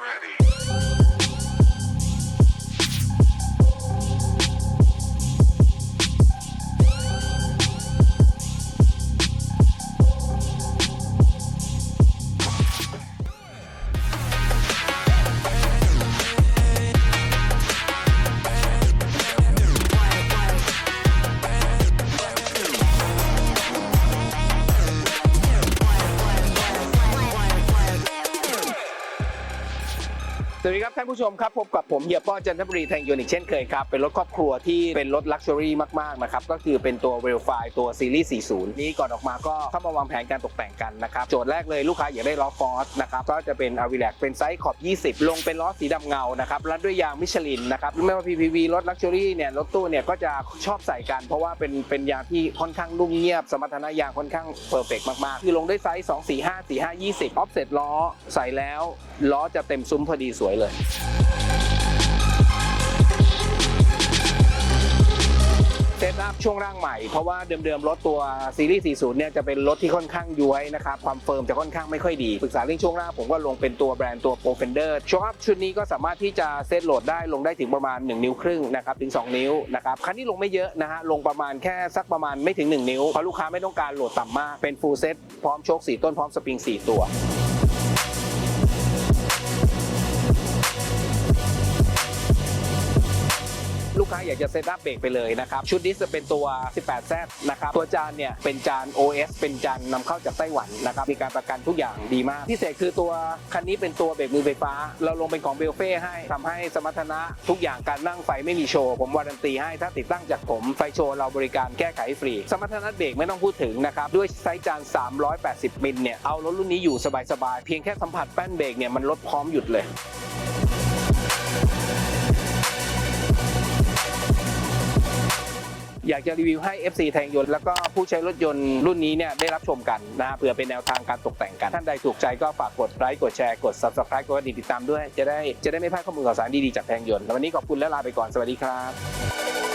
ready. สวัสดีครับท่านผู้ชมครับพบกับผมเฮียป้อจันทบุรีแทงยูนต์อีกเช่นเคยครับ เป็นรถครอบครัวที่เป็นรถลักชัวรี่มาก ๆ นะครับ ก็คือเป็นตัวเวลไฟตัวซีรีส์40 นี้ก่อนออกมาก็เข้ามาวางแผนการตกแต่งกันนะครับ โจทย์แรกเลยลูกค้าอยากได้ล้อฟอร์สนะครับ ก็จะเป็นอาวิแลกเป็นไซส์ขอบ 20 ลงเป็นล้อสีดำเงานะครับรัดด้วยยางมิชลินนะครับไม่ว่า PPV รถลักชัวรี่เนี่ยรถตู้เนี่ยก็จะชอบใส่กัน เพราะว่าเป็นเป็นยางที่ค่อนข้างนุ่มเงียบ สมรรถนะยางค่อนข้างเพอร์เฟกมากๆคือลงด้วยไซส์2 4 5 4 5 20ออฟเซ็ตล้อใส่แล้วล้อจะเต็มซุ้มพอดีสวยเลย เซตอัพช่วงร่างใหม่ เพราะว่าเดิมๆ รถตัวซีรีส์ 40 เนี่ยจะเป็นรถที่ค่อนข้างย้วยนะครับ ความเฟิร์มจะค่อนข้างไม่ค่อยดี ปรึกษาเรื่องช่วงล่างผมก็ลงเป็นตัวแบรนด์ตัว Pro Fender ช่วงอัพชุดนี้ก็สามารถที่จะเซตโหลดได้ลงได้ถึงประมาณ 1 นิ้วครึ่งนะครับถึง 2 นิ้วนะครับคันนี้ลงไม่เยอะนะฮะลงประมาณแค่สักประมาณไม่ถึง 1 นิ้วเพราะลูกค้าไม่ต้องการโหลดต่ำมากเป็น full set พร้อมโชค4ต้นพร้อมสปริง4 ตัว อยากจะเซตอัพเบรกไปเลยนะครับชุดนี้จะเป็นตัว 18Z นะครับตัวจานเนี่ยเป็นจาน OS เป็นจานนำเข้าจากไต้หวันนะครับมีการประกันทุกอย่างดีมาก พิเศษคือตัวคันนี้เป็นตัวเบรกมือไฟฟ้า เราลงเป็นของเบลเฟ่ให้ทำให้สมรรถนะทุกอย่างการนั่งไฟไม่มีโชว์ผมวารันตีให้ถ้าติดตั้งจากผมไฟโชว์เราบริการแก้ไขฟรี สมรรถนะเบรกไม่ต้องพูดถึงนะครับด้วยไซส์จาน 380 มิลเนี่ยเอารถรุ่นนี้อยู่สบายๆเพียงแค่สัมผัสแป้นเบรกเนี่ยมันลดพร้อมหยุดเลย อยากจะรีวิวให้ FC แทงยนต์แล้วก็ผู้ใช้รถยนต์รุ่นนี้เนี่ยได้รับชมกันนะเผื่อเป็นแนวทางการตกแต่งกัน ท่านใดถูกใจก็ฝากกดไลค์กดแชร์กด Subscribe กดกระดิ่งติดตามด้วยจะได้จะได้ไม่พลาดข้อมูลข่าวสารดีๆจากแทงยนต์ววันนี้ขอบคุณและลาไปก่อนสวัสดีครับ